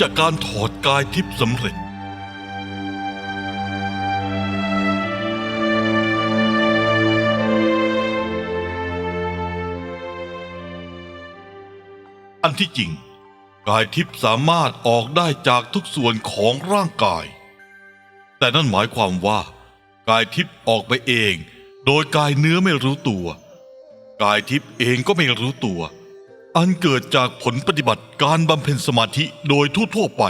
จากการถอดกายทิพย์สำเร็จ อันที่จริง กายทิพย์สามารถออกได้จากทุกส่วนของร่างกาย แต่นั่นหมายความว่า กายทิพย์ออกไปเอง โดยกายเนื้อไม่รู้ตัว กายทิพย์เองก็ไม่รู้ตัว อันเกิดจากผลปฏิบัติการบำเพ็ญสมาธิโดยทั่วๆไป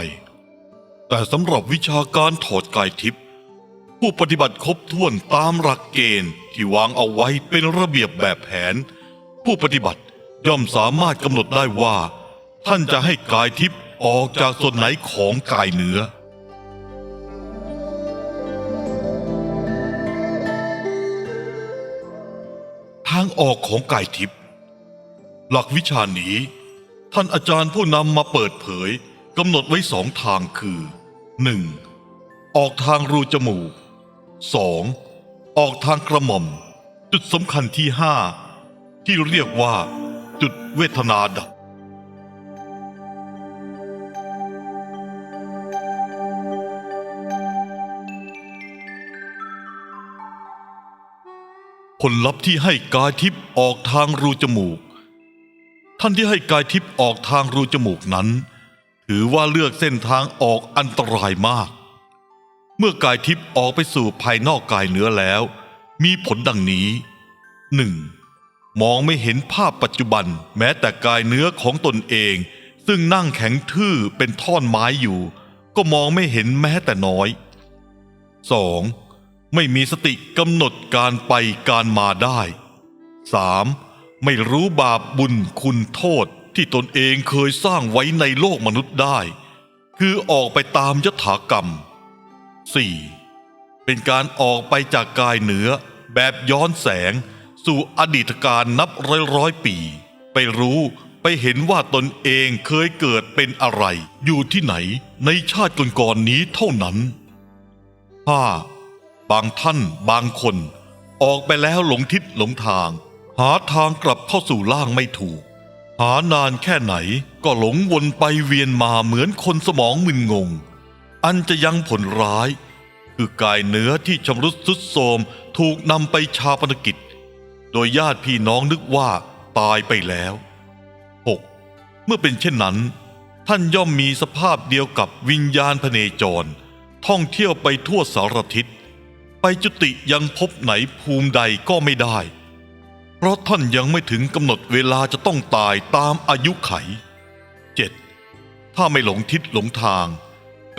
แต่สำหรับวิชาการถอดกายทิพย์ผู้ปฏิบัติครบถ้วนตามหลักเกณฑ์ที่วางเอาไว้เป็นระเบียบแบบแผน ผู้ปฏิบัติย่อมสามารถกำหนดได้ว่า ท่านจะให้กายทิพย์ออกจากส่วนไหนของกายเนื้อทางออกของกายทิพย์ หลักวิชานี้ ท่านอาจารย์ผู้นำมาเปิดเผยกำหนดไว้สองทางคือ 1. ออกทางรูจมูก 2. ออกทางกระหม่อม จุดสำคัญที่ห้าที่เรียกว่า จุดเวทนาดับผลลัพธ์ที่ให้กายทิพย์ออกทางรูจมูก ท่านที่ให้กายทิพย์ออกทางรูจมูกนั้น ถือว่าเลือกเส้นทางออกอันตรายมาก เมื่อกายทิพย์ออกไปสู่ภายนอกกายเนื้อแล้ว มีผลดังนี้ 1. มองไม่เห็นภาพปัจจุบันแม้แต่กายเนื้อของตนเอง ซึ่งนั่งแข็งทื่อเป็นท่อนไม้อยู่ ก็มองไม่เห็นแม้แต่น้อย 2. ไม่มีสติกำหนดการไปการมาได้ 3. ไม่รู้บาปบุญคุณโทษที่ตนเองเคยสร้างไว้ในโลกมนุษย์ได้ คือออกไปตามยถากรรม 4. เป็นการออกไปจากกายเหนือแบบย้อนแสง สู่อดีตการนับร้อยร้อยปี ไปรู้ไปเห็นว่าตนเองเคยเกิดเป็นอะไร อยู่ที่ไหนในชาติก่อนๆนี้เท่านั้น 5. บางท่านบางคน ออกไปแล้วหลงทิศหลงทาง หาทางกลับเข้าสู่ล่างไม่ถูก หานานแค่ไหนก็หลงวนไปเวียนมาเหมือนคนสมองมึนงง อันจะยังผลร้าย คือกายเนื้อที่ชำรุดทรุดโทรมถูกนำไปชาปนกิจ โดยญาติพี่น้องนึกว่าตายไปแล้ว 6. เมื่อเป็นเช่นนั้น ท่านย่อมมีสภาพเดียวกับวิญญาณพเนจร ท่องเที่ยวไปทั่วสารทิศ ไปจุติยังพบไหนภูมิใดก็ไม่ได้ เพราะท่านยังไม่ถึงกำหนดเวลาจะต้องตายตามอายุไข 7. ถ้าไม่หลงทิศหลงทาง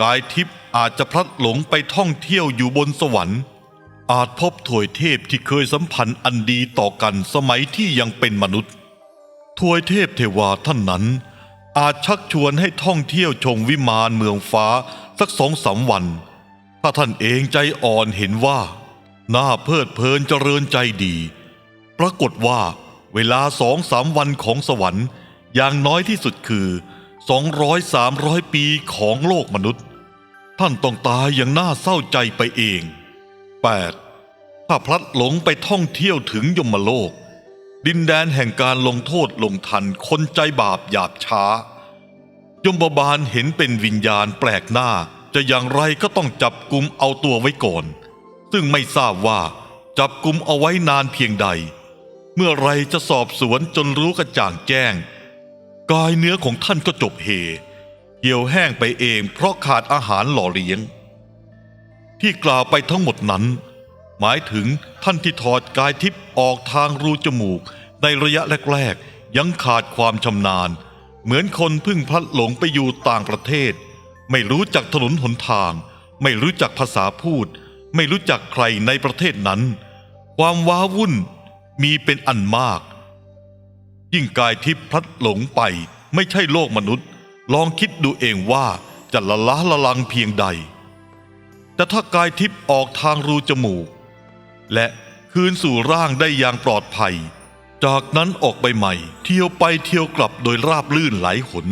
กายทิพย์อาจจะพลัดหลงไปท่องเที่ยวอยู่บนสวรรค์ อาจพบถวยเทพที่เคยสัมพันธ์อันดีต่อกันสมัยที่ยังเป็นมนุษย์ทวยเทพเทวาท่านนั้น อาจชักชวนให้ท่องเที่ยวชมวิมานเมืองฟ้าสักสองสามวัน ถ้าท่านเองใจอ่อนเห็นว่า น่าเพลิดเพลินเจริญใจดี รากฏว่า เวลาสองสามวันของสวรรค์อย่างน้อยที่สุดคือสองร้อยสามร้อยปีของโลกมนุษย์ ท่านต้องตายอย่างน่าเศร้าใจไปเอง 8. ถ้าพลัดหลงไปท่องเที่ยวถึงยมโลก ดินแดนแห่งการลงโทษลงทันคนใจบาปหยาบช้า ยมบาลเห็นเป็นวิญญาณแปลกหน้าจะอย่างไรก็ต้องจับกุมเอาตัวไว้ก่อน ซึ่งไม่ทราบว่าจับกุมเอาไว้นานเพียงใด เมื่อไรจะสอบสวนจนรู้กระจ่างแจ้ง กายเนื้อของท่านก็จบเห เหี่ยวแห้งไปเองเพราะขาดอาหารหล่อเลี้ยง ที่กล่าวไปทั้งหมดนั้น หมายถึงท่านที่ถอดกายทิพย์ออกทางรูจมูก ในระยะแรกๆ ยังขาดความชำนาญ เหมือนคนพึ่งพลัดหลงไปอยู่ต่างประเทศ ไม่รู้จักถนนหนทาง ไม่รู้จักภาษาพูด ไม่รู้จักใครในประเทศนั้น ความว้าวุ่น มีเป็นอันมาก ยิ่งกายทิพย์พลัดหลงไปไม่ใช่โลกมนุษย์ ลองคิดดูเองว่าจะละล้าละลังเพียงใด แต่ถ้ากายทิพย์ออกทางรูจมูก และคืนสู่ร่างได้อย่างปลอดภัย จากนั้นออกไปใหม่ เที่ยวไปเที่ยวกลับโดยราบลื่นไหลหน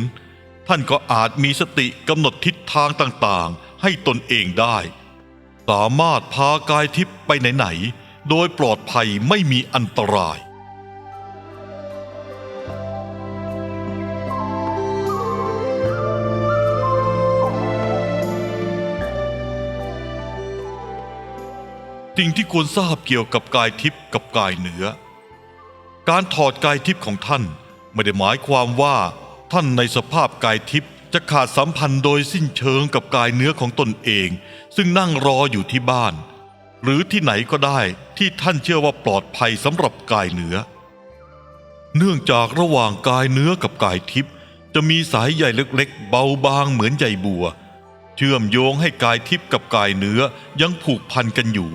ท่านก็อาจมีสติกำหนดทิศทางต่างๆ ให้ตนเองได้ สามารถพากายทิพย์ไปไหนๆ โดยปลอดภัยไม่มีอันตราย สิ่งที่ควรทราบเกี่ยวกับกายทิพย์กับกายเนื้อ การถอดกายทิพย์ของท่านไม่ได้หมายความว่าท่านในสภาพกายทิพย์จะขาดสัมพันธ์โดยสิ้นเชิงกับกายเนื้อของตนเอง ซึ่งนั่งรออยู่ที่บ้าน หรือที่ไหนก็ได้ที่ท่านเชื่อว่าปลอดภัยสำหรับกายเนื้อ เนื่องจากระหว่างกายเนื้อกับกายทิพย์จะมีสายใยเล็กๆ เบาบางเหมือนใยบัว เชื่อมโยงให้กายทิพย์กับกายเนื้อยังผูกพันกันอยู่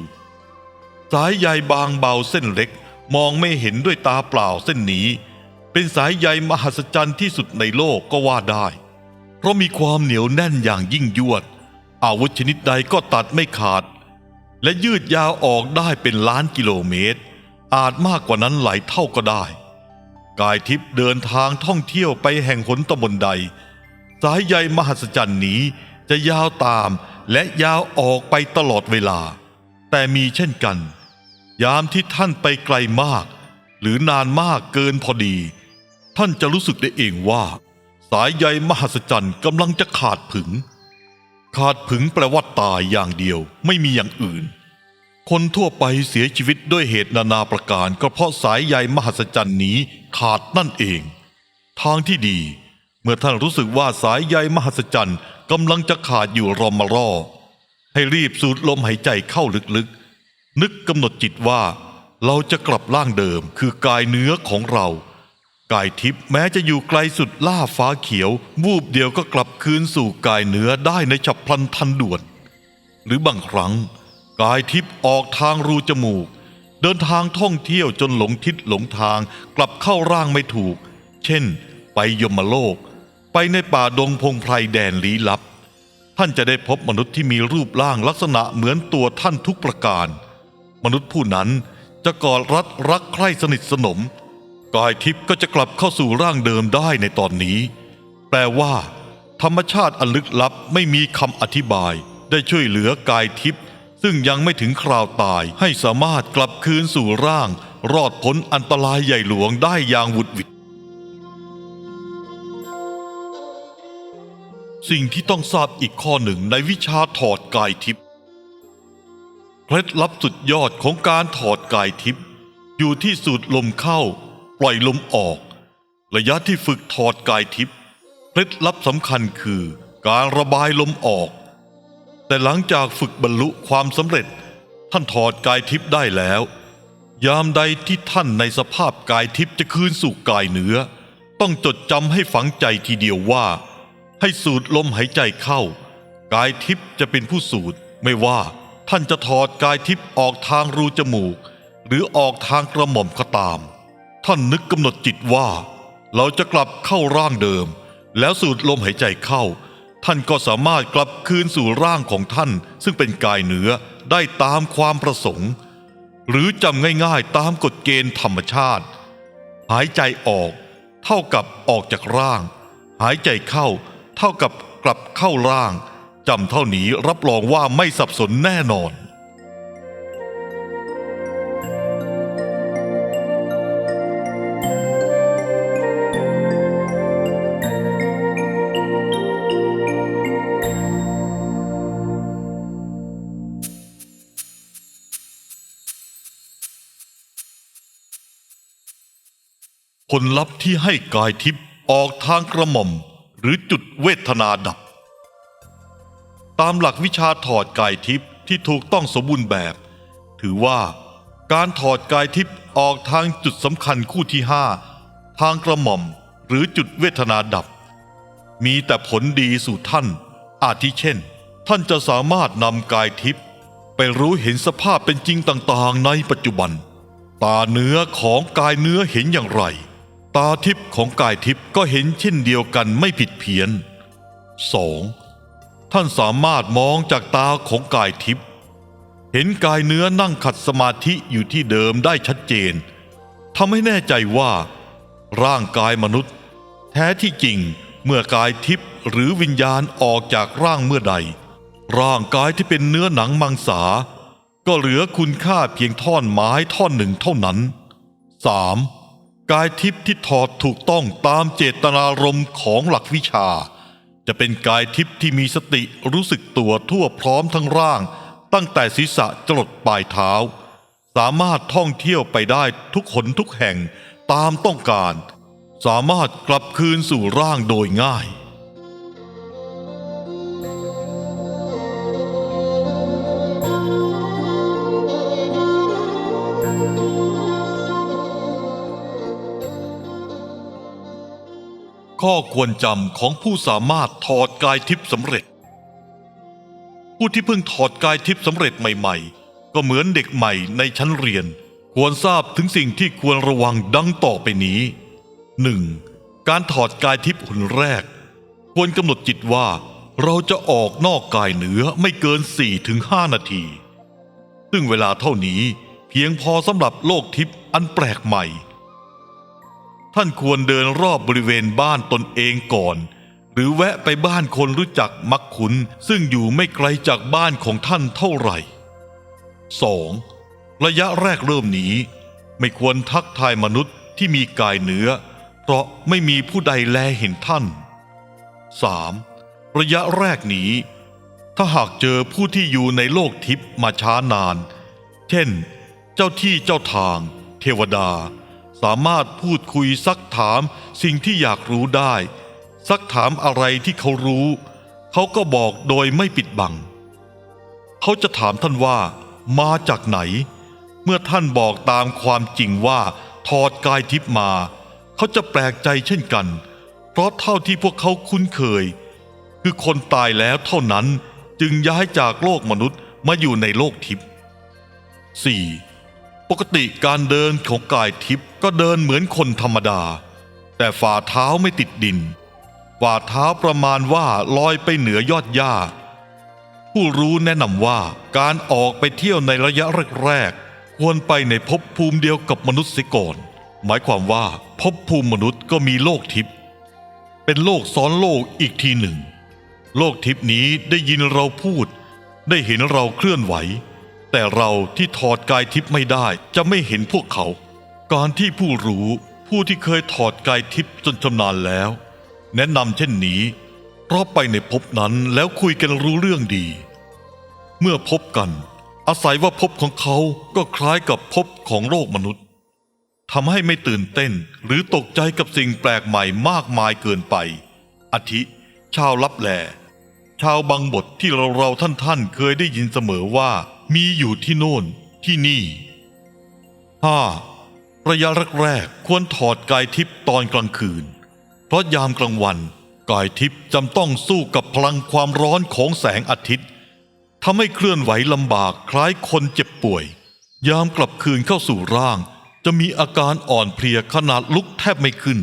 สายใยบางเบาเส้นเล็กมองไม่เห็นด้วยตาเปล่าเส้นนี้ เป็นสายใยมหัศจรรย์ที่สุดในโลกก็ว่าได้ เพราะมีความเหนียวแน่นอย่างยิ่งยวดอาวุธชนิดใดก็ตัดไม่ขาด และยืดยาวออกได้เป็นล้านกิโลเมตร อาจมากกว่านั้นหลายเท่าก็ได้ กายทิพย์เดินทางท่องเที่ยวไปแห่งหนตำบลใด สายใยมหัศจรรย์นี้จะยาวตามและยาวออกไปตลอดเวลา แต่มีเช่นกัน ยามที่ท่านไปไกลมาก หรือนานมากเกินพอดี ท่านจะรู้สึกได้เองว่า สายใยมหัศจรรย์กำลังจะขาดผึง ขาดผึงแปลว่าตายอย่างเดียวไม่มีอย่างอื่น คนทั่วไปเสียชีวิตด้วยเหตุนานาประการ ก็เพราะสายใยมหัศจรรย์นี้ขาดนั่นเอง ทางที่ดี เมื่อท่านรู้สึกว่าสายใยมหัศจรรย์กำลังจะขาดอยู่รอมารอให้รีบสูดลมหายใจเข้าลึกๆ นึกกำหนดจิตว่า เราจะกลับร่างเดิมคือกายเนื้อของเรา กายทิพย์แม้จะอยู่ไกลสุดล่าฟ้าเขียว วูบเดียวก็กลับคืนสู่กายเนื้อได้ในฉับพลันทันด่วน หรือบางครั้ง กายทิพย์ออกทางรูจมูก เดินทางท่องเที่ยวจนหลงทิศหลงทางกลับเข้าร่างไม่ถูก เช่น ไปยมโลก ไปในป่าดงพงไพรแดนลี้ลับ ท่านจะได้พบมนุษย์ที่มีรูปร่างลักษณะเหมือนตัวท่านทุกประการ มนุษย์ผู้นั้นจะกอดรัดรักใคร่สนิทสนม กายทิพย์ก็จะกลับเข้าสู่ร่างเดิมได้ในตอนนี้ แปลว่า ธรรมชาติอันลึกลับไม่มีคำอธิบาย ได้ช่วยเหลือกายทิพย์ซึ่งยังไม่ถึงคราวตายให้สามารถกลับคืนสู่ร่าง รอดพ้นอันตรายใหญ่หลวงได้อย่างหวุดหวิดสิ่งที่ต้องทราบอีกข้อหนึ่งในวิชาถอดกายทิพย์เคล็ดลับสุดยอดของการถอดกายทิพย์อยู่ที่สูดลมเข้า ปล่อยลมออก ระยะที่ฝึกถอดกายทิพย์เคล็ดลับสำคัญคือการระบายลมออก แต่หลังจากฝึกบรรลุความสำเร็จ ท่านถอดกายทิพย์ได้แล้ว ยามใดที่ท่านในสภาพกายทิพย์จะคืนสู่กายเนื้อ ต้องจดจำให้ฝังใจทีเดียวว่า ให้สูดลมหายใจเข้า กายทิพย์จะเป็นผู้สูดไม่ว่าท่านจะถอดกายทิพย์ออกทางรูจมูก หรือออกทางกระหม่อมก็ตาม ท่านนึกกำหนดจิตว่า เราจะกลับเข้าร่างเดิม แล้วสูดลมหายใจเข้า ท่านก็สามารถกลับคืนสู่ร่างของท่าน ซึ่งเป็นกายเนื้อได้ตามความประสงค์ หรือจำง่ายๆตามกฎเกณฑ์ธรรมชาติ หายใจออก เท่ากับออกจากร่าง หายใจเข้า เท่ากับกลับเข้าร่างจำเท่านี้รับรองว่าไม่สับสนแน่นอน ผลลัพธ์ที่ให้กายทิพย์ออกทางกระหม่อมหรือจุดเวทนาดับ ตามหลักวิชาถอดกายทิพย์ที่ถูกต้องสมบูรณ์แบบ ถือว่าการถอดกายทิพย์ออกทางจุดสำคัญคู่ที่ห้าทางกระหม่อมหรือจุดเวทนาดับ มีแต่ผลดีสู่ท่าน อาทิเช่น ท่านจะสามารถนำกายทิพย์ไปรู้เห็นสภาพเป็นจริงต่างๆ ในปัจจุบัน ตาเนื้อของกายเนื้อเห็นอย่างไร ตาทิพย์ของกายทิพย์ก็เห็นเช่นเดียวกันไม่ผิดเพี้ยน 2. ท่านสามารถมองจากตาของกายทิพย์เห็นกายเนื้อนั่งขัดสมาธิอยู่ที่เดิมได้ชัดเจนทำให้แน่ใจว่า ร่างกายมนุษย์ แท้ที่จริงเมื่อกายทิพย์หรือวิญญาณออกจากร่างเมื่อใด ร่างกายที่เป็นเนื้อหนังมังสา ก็เหลือคุณค่าเพียงท่อนไม้ท่อนหนึ่งเท่านั้น 3. กายทิพย์ที่ถอดถูกต้องตามเจตนารมณ์ของหลักวิชา จะเป็นกายทิพย์ที่มีสติรู้สึกตัวทั่วพร้อมทั้งร่าง ตั้งแต่ศีรษะจรดปลายเท้า สามารถท่องเที่ยวไปได้ทุกขนทุกแห่งตามต้องการ สามารถกลับคืนสู่ร่างโดยง่าย ข้อควรจำของผู้สามารถถอดกายทิพย์สำเร็จ ผู้ที่เพิ่งถอดกายทิพย์สำเร็จใหม่ ๆ ก็เหมือนเด็กใหม่ในชั้นเรียน ควรทราบถึงสิ่งที่ควรระวังดังต่อไปนี้ 1. การถอดกายทิพย์หุ่นแรก ควรกำหนดจิตว่าเราจะออกนอกกายเหนือไม่เกิน 4-5 นาที ซึ่งเวลาเท่านี้เพียงพอสำหรับโลกทิพย์อันแปลกใหม่ ท่านควรเดินรอบบริเวณบ้านตนเองก่อน หรือแวะไปบ้านคนรู้จักมักคุน ซึ่งอยู่ไม่ไกลจากบ้านของท่านเท่าไหร่ 2. ระยะแรกเริ่มนี้ ไม่ควรทักทายมนุษย์ที่มีกายเนื้อ เพราะไม่มีผู้ใดแลเห็นท่าน 3. ระยะแรกนี้ ถ้าหากเจอผู้ที่อยู่ในโลกทิพย์มาช้านาน เช่น เจ้าที่เจ้าทาง เทวดา สามารถพูดคุยซักถามสิ่งที่อยากรู้ได้ ซักถามอะไรที่เขารู้ เขาก็บอกโดยไม่ปิดบัง เขาจะถามท่านว่ามาจากไหน เมื่อท่านบอกตามความจริงว่า ถอดกายทิพมา เขาจะแปลกใจเช่นกัน เพราะเท่าที่พวกเขาคุ้นเคย คือคนตายแล้วเท่านั้นจึงย้ายจากโลกมนุษย์มาอยู่ในโลกทิพย์ 4. ปกติการเดินของกายทิพย์ก็เดินเหมือนคนธรรมดา แต่ฝ่าเท้าไม่ติดดิน ฝ่าเท้าประมาณว่าลอยไปเหนือยอดหญ้า ผู้รู้แนะนำว่าการออกไปเที่ยวในระยะแรกๆควรไปในภพภูมิเดียวกับมนุษย์เสียก่อน หมายความว่าภพภูมิมนุษย์ก็มีโลกทิพย์เป็นโลกซ้อนโลกอีกทีหนึ่ง โลกทิพย์นี้ได้ยินเราพูด ได้เห็นเราเคลื่อนไหว แต่เราที่ถอดกายทิพย์ไม่ได้จะไม่เห็นพวกเขา การที่ผู้รู้ผู้ที่เคยถอดกายทิพย์จนชำนาญแล้ว แนะนำเช่นนี้เพราะไปในภพนั้นแล้วคุยกันรู้เรื่องดี เมื่อพบกัน อาศัยว่าภพของเขาก็คล้ายกับภพของโลกมนุษย์ทำให้ไม่ตื่นเต้นหรือตกใจกับสิ่งแปลกใหม่มากมายเกินไปอาทิ ชาวลับแล ชาวบางบทที่เราเราท่านท่านเคยได้ยินเสมอว่ามีอยู่ที่โน่นที่นี่ 5. ระยะแรกๆควรถอดกายทิพย์ตอนกลางคืน เพราะยามกลางวันกายทิพย์จำต้องสู้กับพลังความร้อนของแสงอาทิตย์ทำให้เคลื่อนไหวลำบากคล้ายคนเจ็บป่วย ยามกลับคืนเข้าสู่ร่าง จะมีอาการอ่อนเพลียขนาดลุกแทบไม่ขึ้น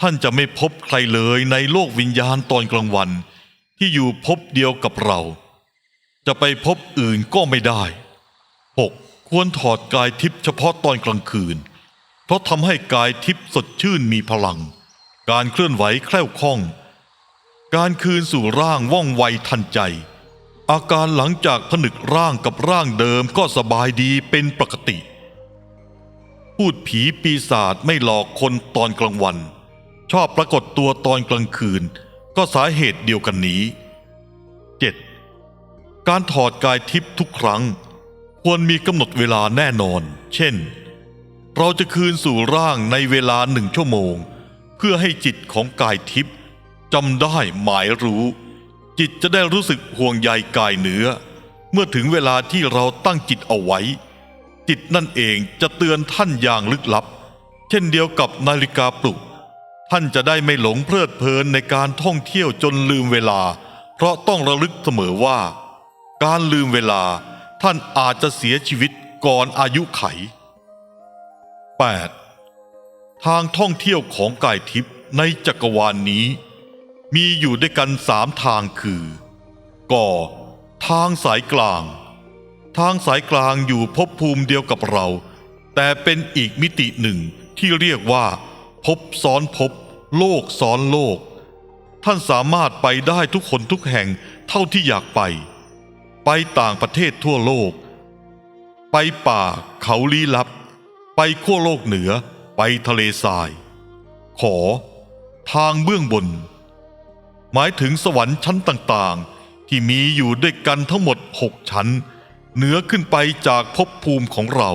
ท่านจะไม่พบใครเลยในโลกวิญญาณตอนกลางวัน ที่อยู่พบเดียวกับเรา จะไปพบอื่นก็ไม่ได้ 6. ควรถอดกายทิพย์เฉพาะตอนกลางคืน เพราะทำให้กายทิพย์สดชื่นมีพลัง การเคลื่อนไหวแคล่วคล่อง การคืนสู่ร่างว่องไวทันใจ อาการหลังจากผนึกร่างกับร่างเดิมก็สบายดีเป็นปกติ พูดผีปีศาจไม่หลอกคนตอนกลางวัน ชอบปรากฏตัวตอนกลางคืน ก็สาเหตุเดียวกันนี้ 7. การถอดกายทิพย์ทุกครั้ง ควรมีกำหนดเวลาแน่นอน เช่น เราจะคืนสู่ร่างในเวลาหนึ่งชั่วโมง เพื่อให้จิตของกายทิพย์จำได้หมายรู้ จิตจะได้รู้สึกห่วงใยกายเนื้อ เมื่อถึงเวลาที่เราตั้งจิตเอาไว้ จิตนั่นเองจะเตือนท่านอย่างลึกลับ เช่นเดียวกับนาฬิกาปลุก ท่านจะได้ไม่หลงเพลิดเพลินในการท่องเที่ยวจนลืมเวลา เพราะต้องระลึกเสมอว่า การลืมเวลาท่านอาจจะเสียชีวิตก่อนอายุไข 8. ทางท่องเที่ยวของกายทิพย์ในจักรวาลนนี้ มีอยู่ด้วยกันสามทางคือก่อทางสายกลาง ทางสายกลางอยู่ภพภูมิเดียวกับเรา แต่เป็นอีกมิติหนึ่งที่เรียกว่า ภพซ้อนภพโลกซ้อนโลก ท่านสามารถไปได้ทุกคนทุกแห่งเท่าที่อยากไป ไปต่างประเทศทั่วโลก ไปป่าเขาลี้ลับ ไปขั้วโลกเหนือ ไปทะเลทราย ขอ ทางเบื้องบน หมายถึงสวรรค์ชั้นต่างๆ ที่มีอยู่ด้วยกันทั้งหมดหกชั้น เหนือขึ้นไปจากภพภูมิของเรา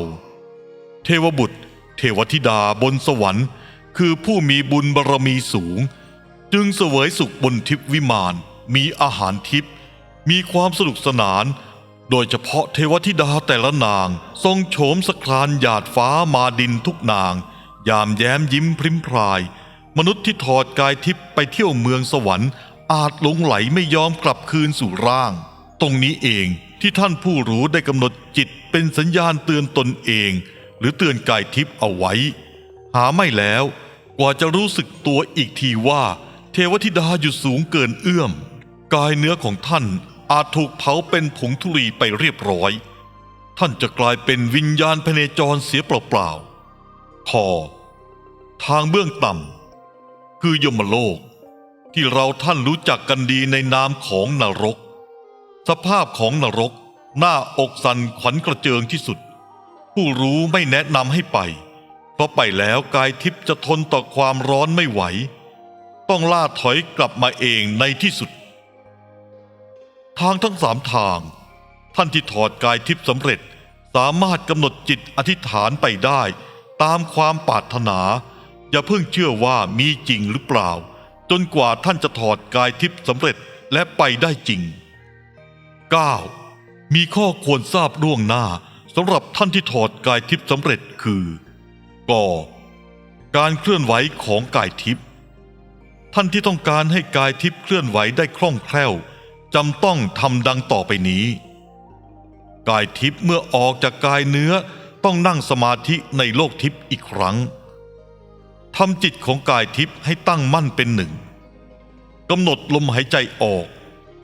เทวบุตร เทวธิดาบนสวรรค์ คือผู้มีบุญบารมีสูง จึงเสวยสุขบนทิพวิมาน มีอาหารทิพมีความสนุกสนาน โดยเฉพาะเทวธิดาแต่ละนาง ทรงโฉมสครานหยาดฟ้ามาดินทุกนาง ยามแย้มยิ้มพริมพราย มนุษย์ที่ถอดกายทิพไปเที่ยวเมืองสวรรค์ อาจหลงไหลไม่ยอมกลับคืนสู่ร่าง ตรงนี้เองที่ท่านผู้รู้ได้กำหนดจิตเป็นสัญญาณเตือนตนเอง หรือเตือนกายทิพย์เอาไว้ หาไม่แล้ว กว่าจะรู้สึกตัวอีกทีว่า เทวธิดาอยู่สูงเกินเอื้อม กายเนื้อของท่านอาจถูกเผาเป็นผงธุลีไปเรียบร้อย ท่านจะกลายเป็นวิญญาณพเนจรเสียเปล่าๆพอทางเบื้องต่ำคือยมโลก ที่เราท่านรู้จักกันดีในนามของนรก สภาพของนรกหน้าอกสันขวัญกระเจิงที่สุด ผู้รู้ไม่แนะนำให้ไป ราะไปแล้วกายทิพย์จะทนต่อความร้อนไม่ไหว ต้องล่าถอยกลับมาเองในที่สุด ทางทั้งสามทาง ท่านที่ถอดกายทิพย์สำเร็จสามารถกำหนดจิตอธิษฐานไปได้ ตามความปรารถนา อย่าเพิ่งเชื่อว่ามีจริงหรือเปล่า จนกว่าท่านจะถอดกายทิพย์สำเร็จและไปได้จริง 9. มีข้อควรทราบล่วงหน้าสำหรับท่านที่ถอดกายทิพย์สำเร็จคือ กการเคลื่อนไหวของกายทิพย์ท่านที่ต้องการให้กายทิพย์เคลื่อนไหวได้คล่องแคล่วจำต้องทำดังต่อไปนี้ กายทิพย์เมื่อออกจากกายเนื้อต้องนั่งสมาธิในโลกทิพย์อีกครั้งทำจิตของกายทิพย์ให้ตั้งมั่นเป็นหนึ่งกำหนดลมหายใจออก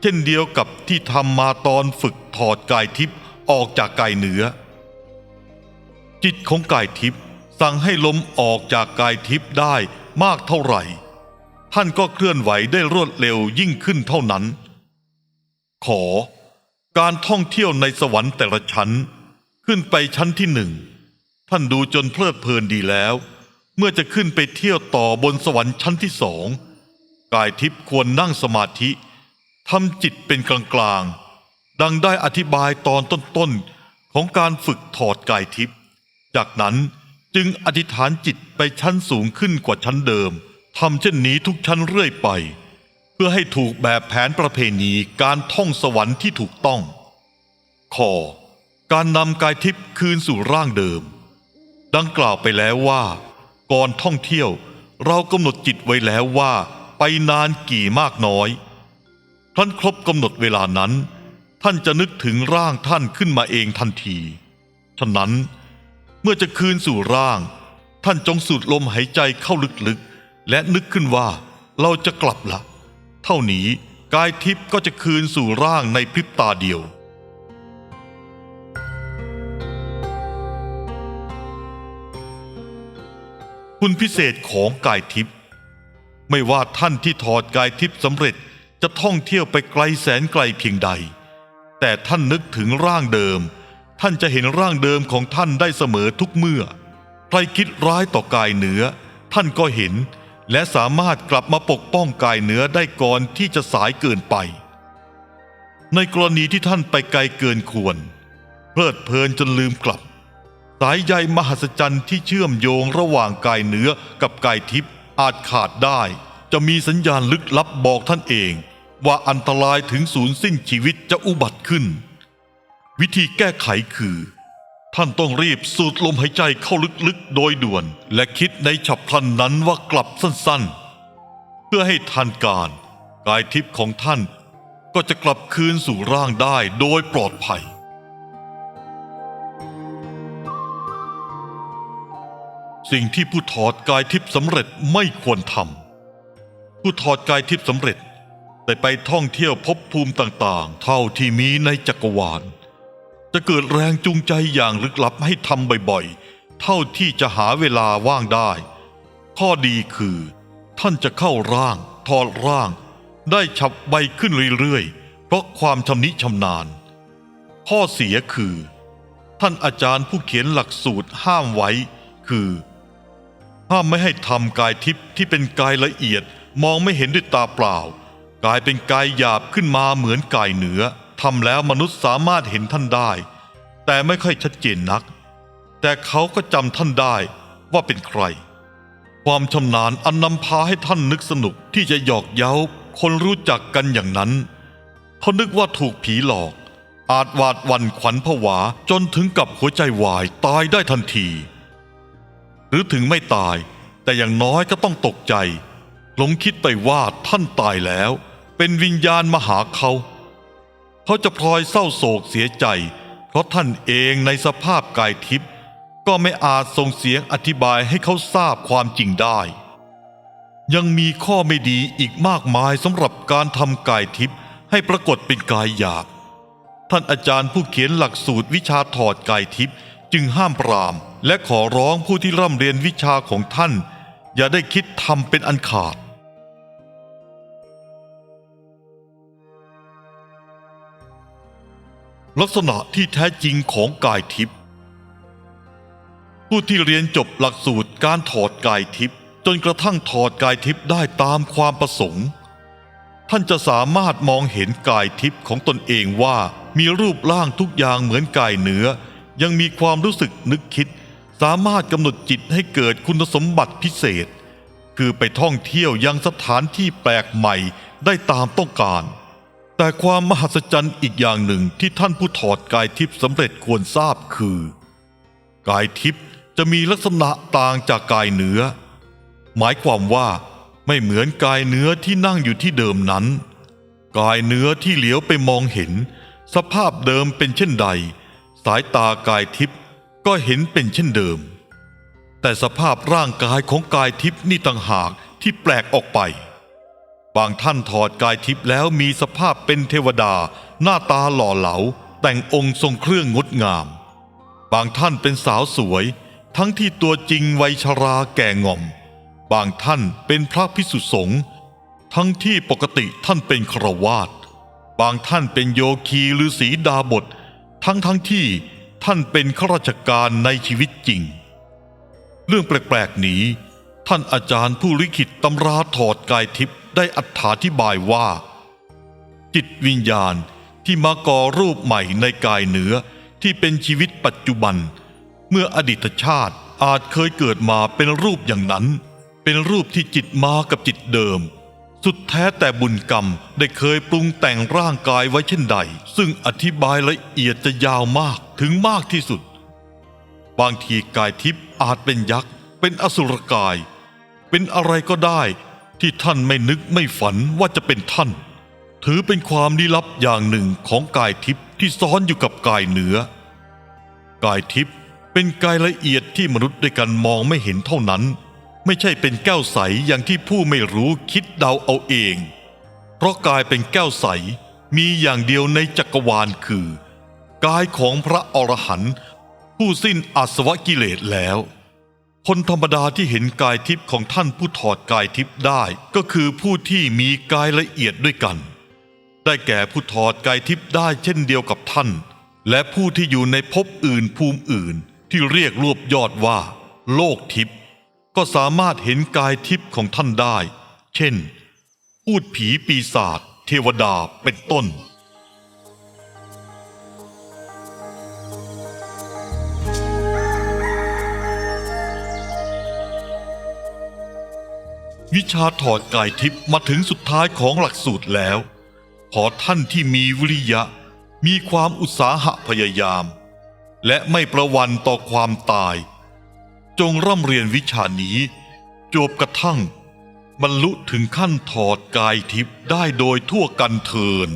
เช่นเดียวกับที่ทำมาตอนฝึกถอดกายทิพย์ออกจากกายเนื้อ จิตของกายทิพย์ สั่งให้ลมออกจากกายทิพย์ได้มากเท่าไหร่ ท่านก็เคลื่อนไหวได้รวดเร็วยิ่งขึ้นเท่านั้น ขอ การท่องเที่ยวในสวรรค์แต่ละชั้น ขึ้นไปชั้นที่หนึ่ง ท่านดูจนเพลิดเพลินดีแล้ว เมื่อจะขึ้นไปเที่ยวต่อบนสวรรค์ชั้นที่สองกายทิพย์ควรนั่งสมาธิทำจิตเป็นกลางๆดังได้อธิบายตอนต้นๆของการฝึกถอดกายทิพย์จากนั้น จึงอธิษฐานจิตไปชั้นสูงขึ้นกว่าชั้นเดิมทำเช่นนี้ทุกชั้นเรื่อยไป เพื่อให้ถูกแบบแผนประเพณีการท่องสวรรค์ที่ถูกต้องขอการนำกายทิพย์คืนสู่ร่างเดิม ดังกล่าวไปแล้วว่า ก่อนท่องเที่ยวเรากำหนดจิตไว้แล้วว่า ไปนานกี่มากน้อยครั้นครบกำหนดเวลานั้น ท่านจะนึกถึงร่างท่านขึ้นมาเองทันที ฉะนั้น เมื่อจะคืนสู่ร่าง ท่านจงสูดลมหายใจเข้าลึกๆ และนึกขึ้นว่าเราจะกลับละเท่านี้กายทิพย์ก็จะคืนสู่ร่างในพริบตาเดียว คุณพิเศษของกายทิพย์ไม่ว่าท่านที่ถอดกายทิพย์สำเร็จจะท่องเที่ยวไปไกลแสนไกลเพียงใด แต่ท่านนึกถึงร่างเดิม ท่านจะเห็นร่างเดิมของท่านได้เสมอทุกเมื่อ ใครคิดร้ายต่อกายเนื้อ ท่านก็เห็น และสามารถกลับมาปกป้องกายเนื้อได้ก่อนที่จะสายเกินไป ในกรณีที่ท่านไปไกลเกินควร เพลิดเพลินจนลืมกลับ สายใยมหัศจรรย์ที่เชื่อมโยงระหว่างกายเนื้อกับกายทิพย์อาจขาดได้ จะมีสัญญาณลึกลับบอกท่านเอง ว่าอันตรายถึงศูนย์สิ้นชีวิตจะอุบัติขึ้น วิธีแก้ไขคือ ท่านต้องรีบสูดลมหายใจเข้าลึกๆโดยด่วน และคิดในฉับพลันนั้นว่ากลับสั้นๆ เพื่อให้ทันการ กายทิพย์ของท่านก็จะกลับคืนสู่ร่างได้โดยปลอดภัย สิ่งที่ผู้ถอดกายทิพย์สำเร็จไม่ควรทำผู้ถอดกายทิพย์สำเร็จแต่ไปท่องเที่ยวพบภูมิต่างๆ เท่าที่มีในจักรวาล จะเกิดแรงจูงใจอย่างลึกลับให้ทำบ่อยๆ เท่าที่จะหาเวลาว่างได้ ข้อดีคือ ท่านจะเข้าร่างถอดร่าง ได้ฉับไวขึ้นเรื่อยๆ เพราะความชำนิชำนาญ ข้อเสียคือ ท่านอาจารย์ผู้เขียนหลักสูตรห้ามไว้ คือ ห้ามไม่ให้ทำกายทิพย์ที่เป็นกายละเอียดมองไม่เห็นด้วยตาเปล่ากลายเป็นกายหยาบขึ้นมาเหมือนกายเนื้อ ทำแล้วมนุษย์สามารถเห็นท่านได้ แต่ไม่ค่อยชัดเจนนัก แต่เขาก็จำท่านได้ว่าเป็นใคร ความชำนาญอันนำพาให้ท่านนึกสนุกที่จะหยอกเย้าคนรู้จักกันอย่างนั้นเขานึกว่าถูกผีหลอก อาจหวาดวันขวัญผวาจนถึงกับหัวใจวายตายได้ทันที หรือถึงไม่ตาย แต่อย่างน้อยก็ต้องตกใจ หลงคิดไปว่าท่านตายแล้ว เป็นวิญญาณมาหาเขา เขาจะพลอยเศร้าโศกเสียใจ เพราะท่านเองในสภาพกายทิพย์ก็ไม่อาจส่งเสียงอธิบายให้เขาทราบความจริงได้ ยังมีข้อไม่ดีอีกมากมายสำหรับการทำกายทิพย์ให้ปรากฏเป็นกายหยาบ ท่านอาจารย์ผู้เขียนหลักสูตรวิชาถอดกายทิพย์จึงห้ามปราม และขอร้องผู้ที่ร่ำเรียนวิชาของท่าน อย่าได้คิดทำเป็นอันขาด ลักษณะที่แท้จริงของกายทิพย์ผู้ที่เรียนจบหลักสูตรการถอดกายทิพย์จนกระทั่งถอดกายทิพย์ได้ตามความประสงค์ ท่านจะสามารถมองเห็นกายทิพย์ของตนเองว่ามีรูปร่างทุกอย่างเหมือนกายเนื้อ ยังมีความรู้สึกนึกคิด สามารถกำหนดจิตให้เกิดคุณสมบัติพิเศษ คือไปท่องเที่ยวยังสถานที่แปลกใหม่ได้ตามต้องการ แต่ความมหัศจรรย์อีกอย่างหนึ่งที่ท่านผู้ถอดกายทิพย์สำเร็จควรทราบคือ กายทิพย์จะมีลักษณะต่างจากกายเนื้อ หมายความว่าไม่เหมือนกายเนื้อที่นั่งอยู่ที่เดิมนั้น กายเนื้อที่เหลียวไปมองเห็น สภาพเดิมเป็นเช่นใด สายตากายทิพย์ก็เห็นเป็นเช่นเดิม แต่สภาพร่างกายของกายทิพย์นี่ต่างหากที่แปลกออกไป บางท่านถอดกายทิพย์แล้วมีสภาพเป็นเทวดา หน้าตาหล่อเหลา แต่งองค์ทรงเครื่องงดงาม บางท่านเป็นสาวสวย ทั้งที่ตัวจริงวัยชราแก่ง่อม บางท่านเป็นพระพิสุสงฆ์ทั้งที่ปกติท่านเป็นครวาสบางท่านเป็นโยคีหรือสีดาบท ทั้งทั้งที่ท่านเป็นข้าราชการในชีวิตจริง เรื่องแปลกๆนี้ ท่านอาจารย์ผู้ลิขิตตำราถอดกายทิพย์ ได้อธิบายว่า จิตวิญญาณที่มาก่อรูปใหม่ในกายเหนือที่เป็นชีวิตปัจจุบัน เมื่ออดีตชาติอาจเคยเกิดมาเป็นรูปอย่างนั้น เป็นรูปที่จิตมากับจิตเดิม สุดแท้แต่บุญกรรมได้เคยปรุงแต่งร่างกายไว้เช่นใด ซึ่งอธิบายละเอียดจะยาวมากถึงมากที่สุด บางทีกายทิพย์อาจเป็นยักษ์ เป็นอสุรกาย เป็นอะไรก็ได้ ที่ท่านไม่นึกไม่ฝันว่าจะเป็นท่าน ถือเป็นความลี้ลับอย่างหนึ่งของกายทิพย์ที่ซ้อนอยู่กับกายเหนือกายทิพย์เป็นกายละเอียดที่มนุษย์ด้วยกันมองไม่เห็นเท่านั้น ไม่ใช่เป็นแก้วใสอย่างที่ผู้ไม่รู้คิดเดาเอาเอง เพราะกายเป็นแก้วใสมีอย่างเดียวในจักรวาลคือกายของพระอรหันต์ผู้สิ้นอาสวะกิเลสแล้ว คนธรรมดาที่เห็นกายทิพย์ของท่านผู้ถอดกายทิพย์ได้ ก็คือผู้ที่มีกายละเอียดด้วยกัน ได้แก่ผู้ถอดกายทิพย์ได้เช่นเดียวกับท่าน และผู้ที่อยู่ในภพอื่นภูมิอื่นที่เรียกรวบยอดว่า โลกทิพย์ก็สามารถเห็นกายทิพย์ของท่านได้ เช่น พูดผีปีศาจเทวดาเป็นต้น วิชาถอดกายทิพย์มาถึงสุดท้ายของหลักสูตรแล้ว ขอท่านที่มีวิริยะ มีความอุตสาหะพยายาม และไม่ประวันต่อความตาย จงร่ำเรียนวิชานี้จบกระทั่ง บรรลุถึงขั้นถอดกายทิพย์ได้โดยทั่วกันเทิน